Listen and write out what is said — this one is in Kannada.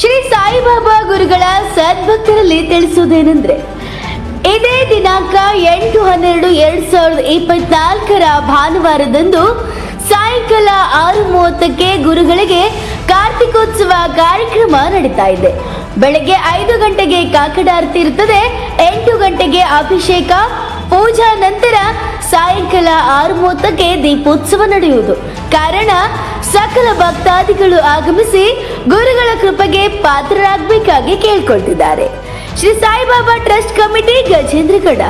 ಶ್ರೀ ಸಾಯಿಬಾಬಾ ಗುರುಗಳ ಸದ್ಭಕ್ತರಲ್ಲಿ ತಿಳಿಸುವುದೇನೆಂದ್ರೆ, ಇದೇ ದಿನಾಂಕ ಎಂಟು ಹನ್ನೆರಡು ಎರಡ್ ಸಾವಿರದ ಇಪ್ಪತ್ನಾಲ್ಕರ ಭಾನುವಾರದಂದು ಸಾಯಂಕಾಲ ಆರು ಮೂವತ್ತಕ್ಕೆ ಗುರುಗಳಿಗೆ ಕಾರ್ತಿಕೋತ್ಸವ ಕಾರ್ಯಕ್ರಮ ನಡೀತಾ ಇದೆ. ಬೆಳಗ್ಗೆ ಐದು ಗಂಟೆಗೆ ಕಾಕಡಾರ್ತಿ ಇರುತ್ತದೆ, ಎಂಟು ಗಂಟೆಗೆ ಅಭಿಷೇಕ, ಪೂಜಾ ನಂತರ ಸಾಯಂಕಾಲ ಆರು ಮೂವತ್ತಕ್ಕೆ ದೀಪೋತ್ಸವ ನಡೆಯುವುದು. ಕಾರಣ, ಸಕಲ ಭಕ್ತಾದಿಗಳು ಆಗಮಿಸಿ ಗುರುಗಳ ಕೃಪೆಗೆ ಪಾತ್ರರಾಗಬೇಕಾಗಿ ಕೇಳ್ಕೊಳ್ತಿದ್ದಾರೆ ಶ್ರೀ ಸಾಯಿಬಾಬಾ ಟ್ರಸ್ಟ್ ಕಮಿಟಿ, ಗಜೇಂದ್ರಗಡ.